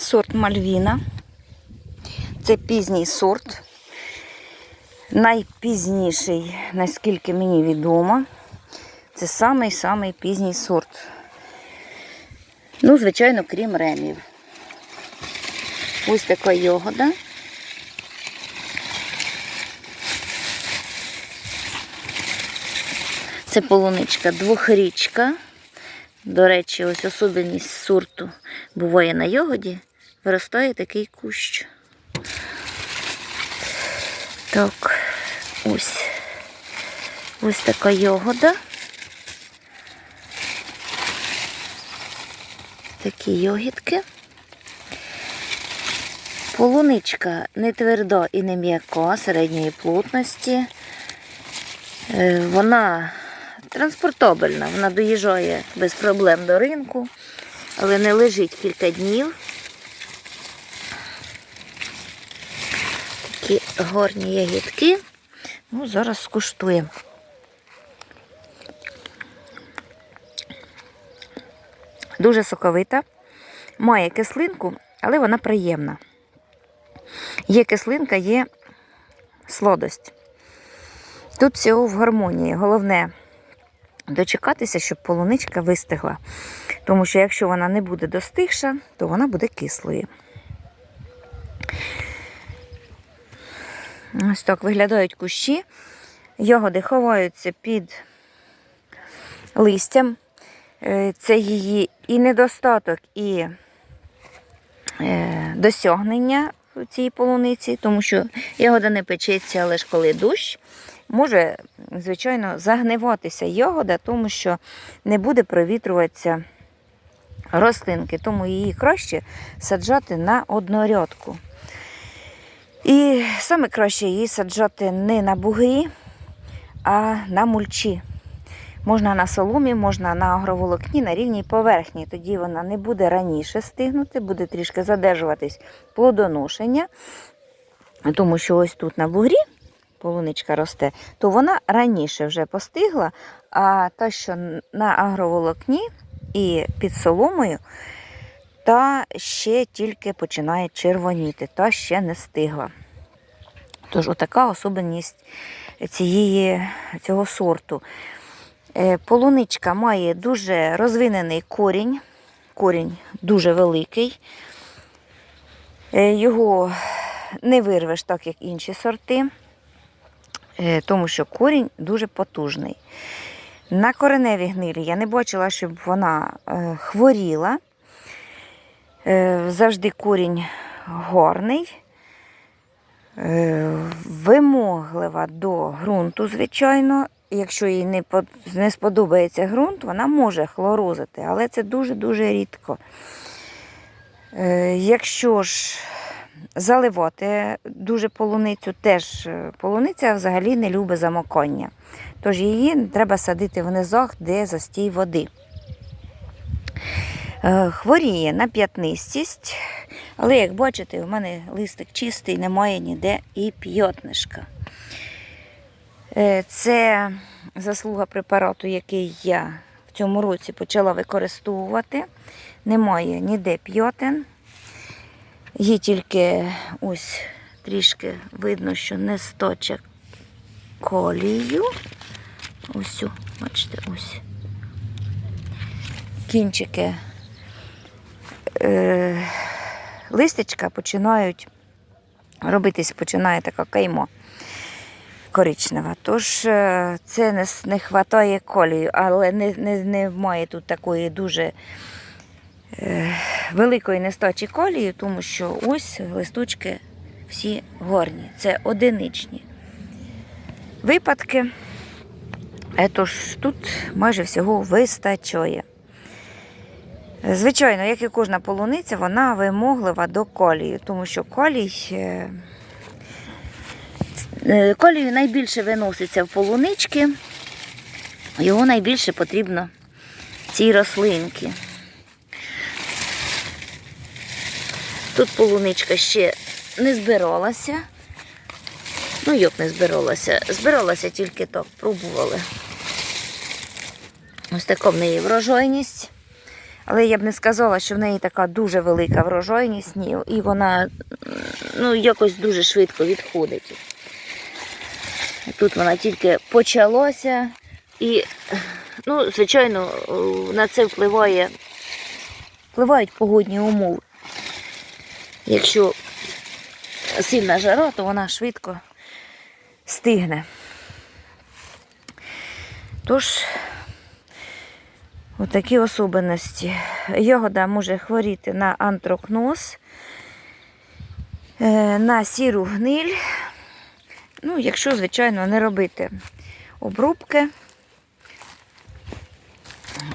сорт Мальвіна. Це пізній сорт. Найпізніший, наскільки мені відомо. Це самий-самий пізній сорт. Ну, звичайно, крім ремів. Ось така йогода. Це полуничка двохрічка. До речі, ось особливість сорту буває на йогоді, виростає такий кущ. Так, ось. Ось така йогода. Такі йогітки. Полуничка не тверда і не м'яка, середньої плотності. Е, Вона транспортабельна, вона доїжджає без проблем до ринку, але не лежить кілька днів. Гарні ягідки. Ну, зараз скуштуємо. Дуже соковита, має кислинку, але вона приємна. Є кислинка, є сладость. Тут всього в гармонії. Головне дочекатися, щоб полуничка вистигла. Тому що якщо вона не буде достигша, то вона буде кислою. Ось так виглядають кущі. Ягоди ховаються під листям. Е, Це її і недостаток, і е, досягнення цієї полуниці, тому що ягода не печеться, ж коли дощ, може, звичайно, загниватися ягода, тому що не буде провітрюватися рослинки, тому її краще саджати на однорядку. І саме краще її саджати не на бугрі, а на мульчі. Можна на соломі, можна на агроволокні, на рівній поверхні. Тоді вона не буде раніше стигнути, буде трішки задержуватись плодоношення. Тому що ось тут на бугрі полуничка росте, то вона раніше вже постигла, а та, що на агроволокні і під соломою, та ще тільки починає червоніти, та ще не стигла. Тож, отака особливість цієї, цього сорту. Е, Полуничка має дуже розвинений корінь, корінь дуже великий. Е, Його не вирвеш так, як інші сорти, е, тому що корінь дуже потужний. На кореневій гнилі я не бачила, щоб вона хворіла. Е, Завжди корінь горний, е, вимоглива до ґрунту, звичайно. Якщо їй не сподобається ґрунт, вона може хлорозити, але це дуже-дуже рідко. Е, Якщо ж заливати дуже полуницю, теж полуниця взагалі не любить замокання. Тож її треба садити в низах, де застій води. Е, Хворіє на п'ятнистість, але як бачите, у мене листик чистий, немає ніде і п'ятнишка. Е, Це заслуга препарату, який я в цьому році почала використовувати. Немає ніде п'ятин. Є тільки ось трішки видно, що не сточе колію. Ось, бачите, ось. Кінчики е, листечка починають робитись, починає така каймо коричнева. Тож е, це не, не вистачає колію, але не, не, не має тут такої дуже е, великої нестачі колії, тому що ось листочки всі горні. Це одиничні випадки. Е, Тож тут майже всього вистачає. Звичайно, як і кожна полуниця, вона вимоглива до колії, тому що колій. е, Е, Колію найбільше виноситься в полунички, його найбільше потрібно цій рослинці. Тут полуничка ще не збиралася. Ну, як не збиралася? Збиралася тільки так, пробували. Ось така в неї врожайність. Але я б не сказала, що в неї така дуже велика врожайність, ні, і вона ну, якось дуже швидко відходить. Тут вона тільки почалася, і, ну, звичайно, на це впливає, впливають погодні умови. Якщо сильна жара, то вона швидко стигне. Тож, отакі особливості. Ягода може хворіти на антрокноз, е, на сіру гниль. Ну, якщо, звичайно, не робити обрубки.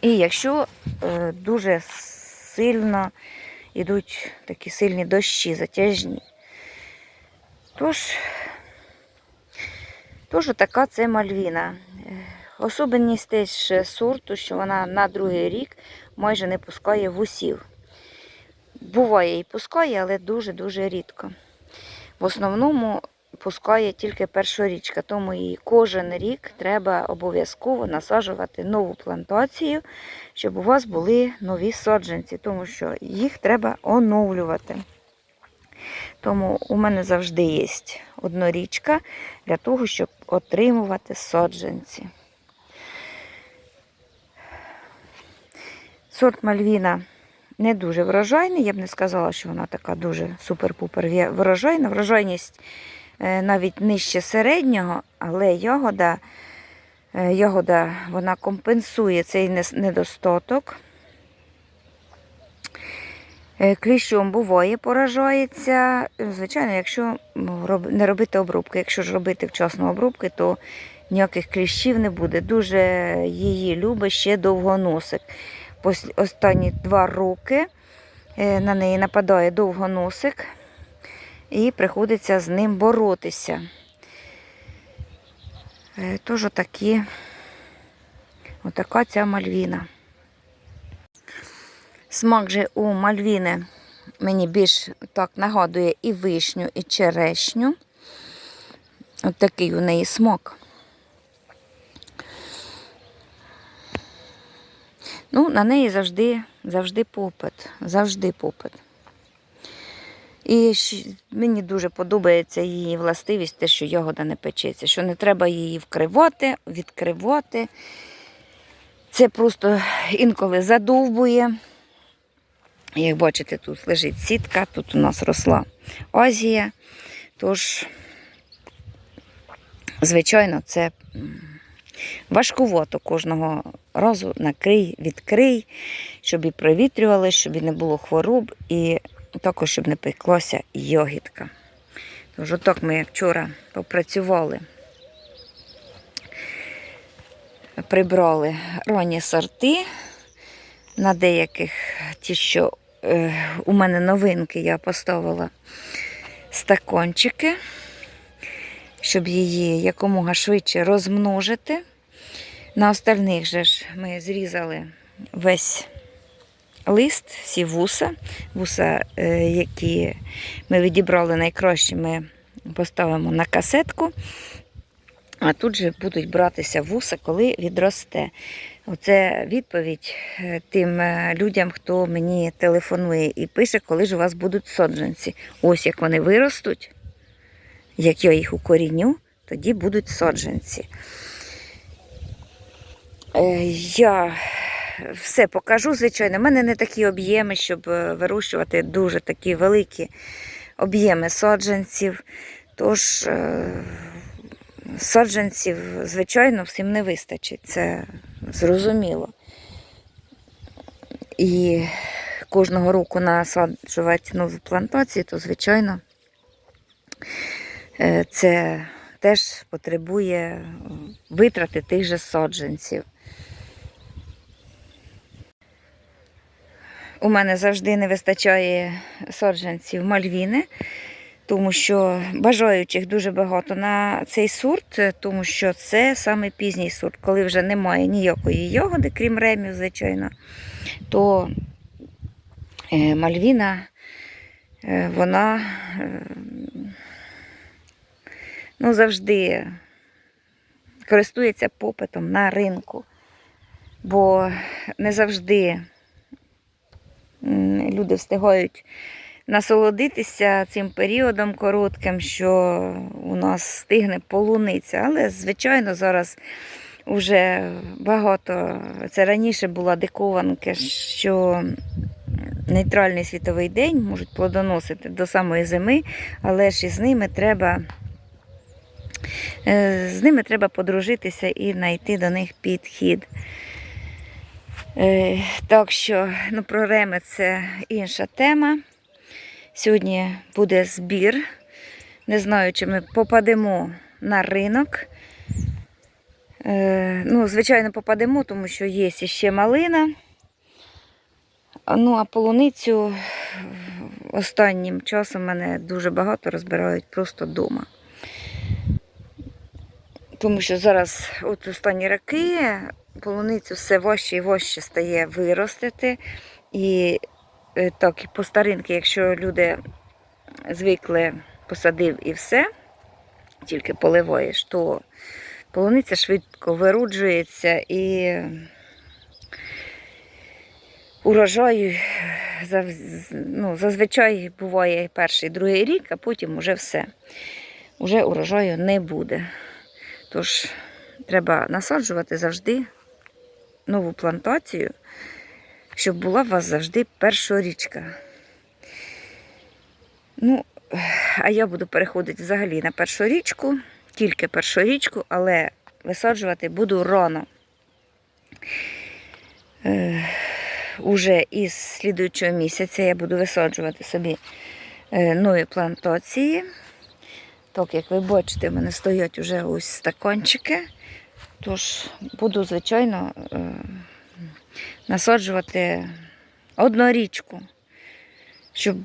І якщо е, дуже сильно йдуть такі сильні дощі, затяжні. Тож, тож така це мальвіна. Е, Особливість теж сорту, що вона на другий рік майже не пускає вусів. Буває і пускає, але дуже-дуже рідко. В основному пускає тільки першорічка, тому її кожен рік треба обов'язково насаджувати нову плантацію, щоб у вас були нові саджанці, тому що їх треба оновлювати. Тому у мене завжди є однорічка для того, щоб отримувати саджанці. Сорт Мальвіна не дуже врожайний. Я б не сказала, що вона така дуже супер-пупер врожайна. Врожайність е, навіть нижче середнього, але ягода, е, ягода вона компенсує цей недостаток. Е, Кліщом буває поражається. Звичайно, якщо не робити обрубки. Якщо ж робити вчасно обрубки, то ніяких кліщів не буде. Дуже її любить ще довгоносик. Останні два роки е, на неї нападає довгоносик і приходиться з ним боротися. Е, Тож отакі, отака ця мальвіна. Смак же у мальвіни мені більш так нагадує і вишню, і черешню. От такий у неї смак. Ну, на неї завжди, завжди попит. Завжди попит. І мені дуже подобається її властивість, те, що ягода не печеться, що не треба її вкривати, відкривати. Це просто інколи задовбує. Як бачите, тут лежить сітка, тут у нас росла Азія. Тож, звичайно, це важкувато кожного разу накрий, відкрий, щоб і провітрювали, щоб і не було хвороб, і також, щоб не пеклася йогітка. Тож, отак ми вчора попрацювали. Прибрали ранні сорти. На деяких ті, що е, у мене новинки, я поставила стакончики, щоб її якомога швидше розмножити. На остальних же ж ми зрізали весь лист, всі вуса. Вуса, е, які ми відібрали найкраще, ми поставимо на касетку. А тут же будуть братися вуса, коли відросте. Оце відповідь е, тим е, людям, хто мені телефонує і пише, коли ж у вас будуть саджанці. Ось як вони виростуть, як я їх укоріню, тоді будуть саджанці. Е, Я все покажу, звичайно. У мене не такі об'єми, щоб е, вирощувати дуже такі великі об'єми саджанців. Тож е, саджанців, звичайно, всім не вистачить. Це зрозуміло. І кожного року насаджувати нові плантації, то, звичайно, це теж потребує витрати тих же саджанців. У мене завжди не вистачає саджанців мальвіни, тому що бажаючих дуже багато на цей сорт, тому що це саме пізній сорт, коли вже немає ніякої ягоди, крім ремів, звичайно, то е, мальвіна, е, вона е, ну, завжди користується попитом на ринку, бо не завжди люди встигають насолодитися цим періодом коротким, що у нас стигне полуниця. Але, звичайно, зараз вже багато. Це раніше була дикованка, що нейтральний світовий день можуть плодоносити до самої зими, але ж із ними треба. Е, З ними треба подружитися і знайти до них підхід. Е, Так що ну, про реми це інша тема. Сьогодні буде збір. Не знаю, чи ми попадемо на ринок. Е, Ну, звичайно, попадемо, тому що є ще малина. Ну, а полуницю останнім часом мене дуже багато розбирають просто вдома. Тому що зараз, от останні роки, полуницю все важче і важче стає виростити. І е, так, по старинки, якщо люди звикли, посадив і все, тільки поливаєш, то полуниця швидко вируджується і урожаю ну, зазвичай буває перший, другий рік, а потім уже все. Уже урожаю не буде. Тож треба насаджувати завжди нову плантацію, щоб була у вас завжди першорічка. Ну, а я буду переходити взагалі на першорічку, тільки першорічку, але висаджувати буду рано. Е, уже із слідуючого місяця я буду висаджувати собі е, нові плантації. Так, як ви бачите, в мене стоять вже ось стаканчики. Тож буду, звичайно, е, насаджувати однорічку, щоб,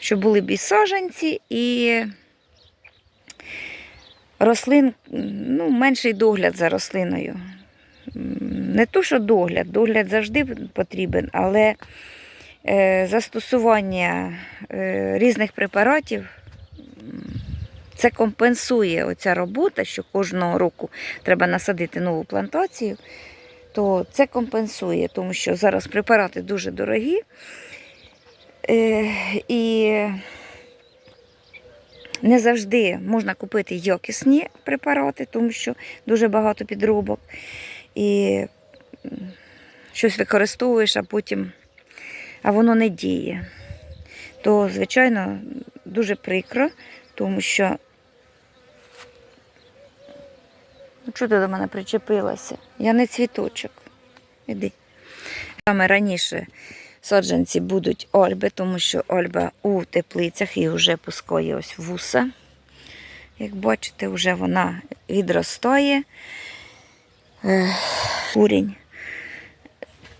щоб були б і саджанці, і рослин, ну, менший догляд за рослиною. Не то, що догляд, догляд завжди потрібен, але застосування е, різних препаратів це компенсує оця робота, що кожного року треба насадити нову плантацію, то це компенсує, тому що зараз препарати дуже дорогі. Е, і не завжди можна купити якісні препарати, тому що дуже багато підробок. І щось використовуєш, а потім а воно не діє. То, звичайно, дуже прикро, тому що. Ну, чого ти до мене причепилася? Я не цвіточок. Іди. Саме раніше саджанці будуть ольби, тому що ольба у теплицях і вже пускає ось вуса. Як бачите, вже вона відростає. Курінь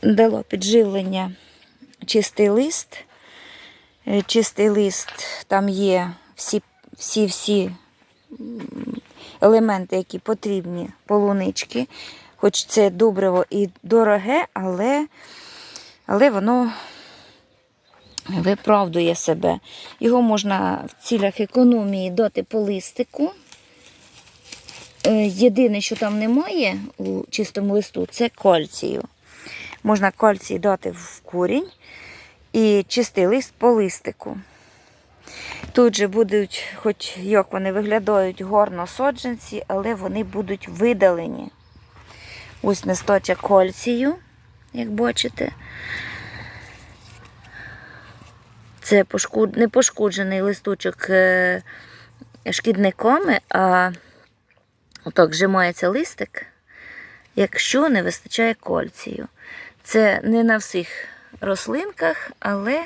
дало підживлення чистий лист. Е, Чистий лист, там є всі, всі, елементи, які потрібні полунички. Хоч це добриво і дороге, але, але воно виправдує себе. Його можна в цілях економії дати по листику. Е, Єдине, що там немає у чистому листу, це кальцію. Можна кальцій дати в корінь і чистий лист по листику. Тут же будуть, хоч як вони виглядають, гарно соджанці, але вони будуть видалені. Ось нестача кальцію, як бачите. Це пошкод... не пошкоджений листочок е, шкідниками, а отак зжимається листик, якщо не вистачає кальцію. Це не на всіх рослинках, але,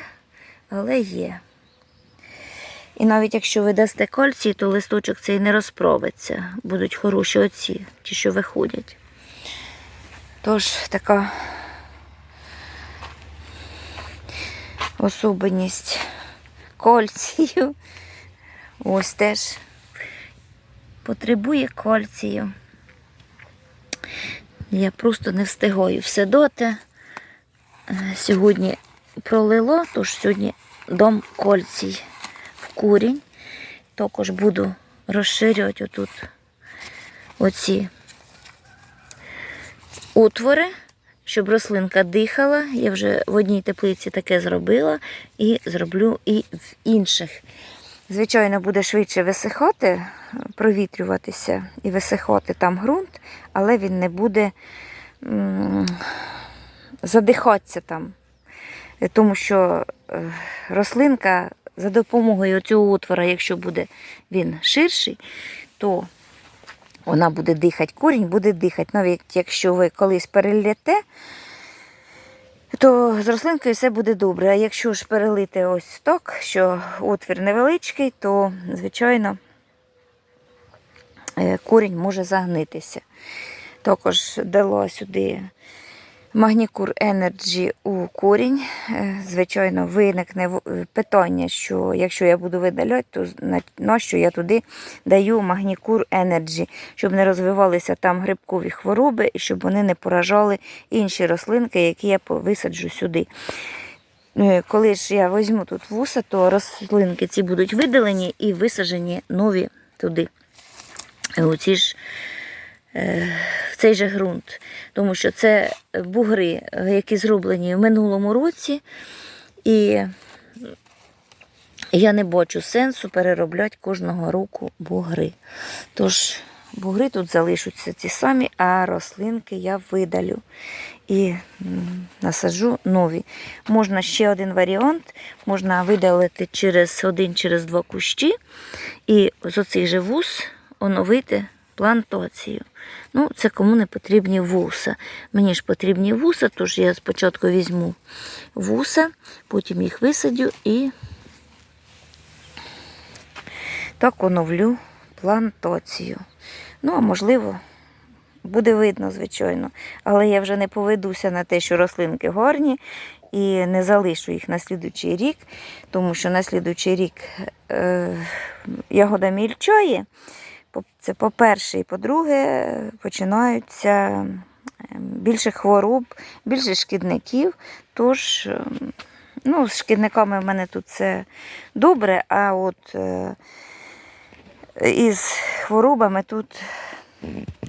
але є. І навіть якщо ви дасте кальцій, то листочок цей не розпробиться. Будуть хороші оці, ті, що виходять. Тож така особливість кальцію. Ось теж потребує кальцію. Я просто не встигаю все доти. Сьогодні пролило, тож сьогодні дом кольцій в курінь. Також буду розширювати отут оці отвори щоб рослинка дихала. Я вже в одній теплиці таке зробила і зроблю і в інших. Звичайно, буде швидше висихати, провітрюватися і висихати там ґрунт, але він не буде задихатися там. Е, Тому що е, рослинка за допомогою цього отвора, якщо буде він ширший, то вона буде дихати, корінь буде дихати. Навіть якщо ви колись переліте, то з рослинкою все буде добре. А якщо ж перелити ось так, що отвір невеличкий, то, звичайно, е, корінь може загнитися. Також дала сюди Магнікур Energy у корінь. Е, Звичайно, виникне питання, що якщо я буду видаляти, то на- що я туди даю Магнікур Energy, щоб не розвивалися там грибкові хвороби і щоб вони не поражали інші рослинки, які я висаджу сюди. Е, Коли ж я візьму тут вуса, то рослинки ці будуть видалені і висаджені нові туди. Е, У ці ж в цей же ґрунт, тому що це бугри, е, які зроблені в минулому році, і я не бачу сенсу переробляти кожного року бугри. Тож бугри тут залишаться ті самі, а рослинки я видалю і насаджу нові. Можна ще один варіант, можна видалити через один, через два кущі, і з оцих же вуз оновити плантацію. Ну, це кому не потрібні вуса. Мені ж потрібні вуса, тож я спочатку візьму вуса, потім їх висадю і так оновлю плантацію. Ну, а можливо, буде видно, звичайно. Але я вже не поведуся на те, що рослинки гарні, і не залишу їх на слідучий рік, тому що на слідучий рік е, ягода мільчає. Це по-перше, і по-друге, починаються ем, більше хвороб, більше шкідників. Тож, ем, ну, з шкідниками в мене тут це добре, а от е, із хворобами тут,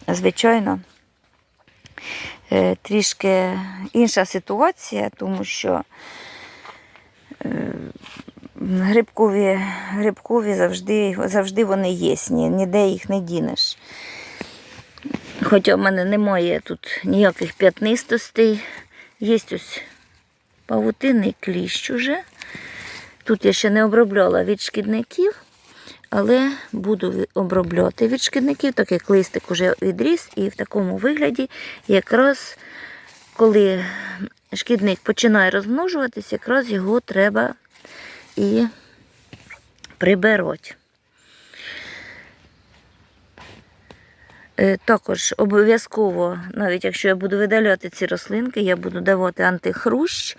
звичайно, е, трішки інша ситуація, тому що е, грибкові, грибкові завжди, завжди вони є, ні- ніде їх не дінеш. Хоча в мене немає тут ніяких п'ятнистостей. Є ось павутинний кліщ уже. Тут я ще не обробляла від шкідників, але буду обробляти від шкідників, так як листик уже відріс, і в такому вигляді якраз коли шкідник починає розмножуватись, якраз його треба і приберуть. Е, Також обов'язково, навіть якщо я буду видаляти ці рослинки, я буду давати антихрущ,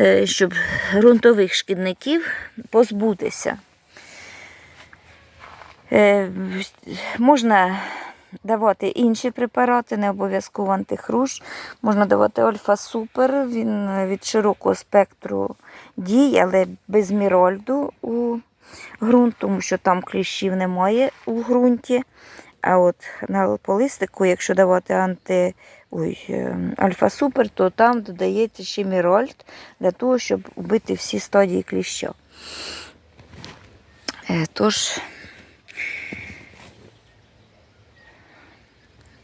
е, щоб ґрунтових шкідників позбутися. Е, Можна давати інші препарати, не обов'язково антихрущ. Можна давати альфа-супер, він від широкого спектру дій, але без мірольду у ґрунт, тому що там кліщів немає у ґрунті. А от на полистику, якщо давати анти... Ой, е, альфа-супер, то там додається ще мірольд для того, щоб вбити всі стадії кліща. Е, Тож,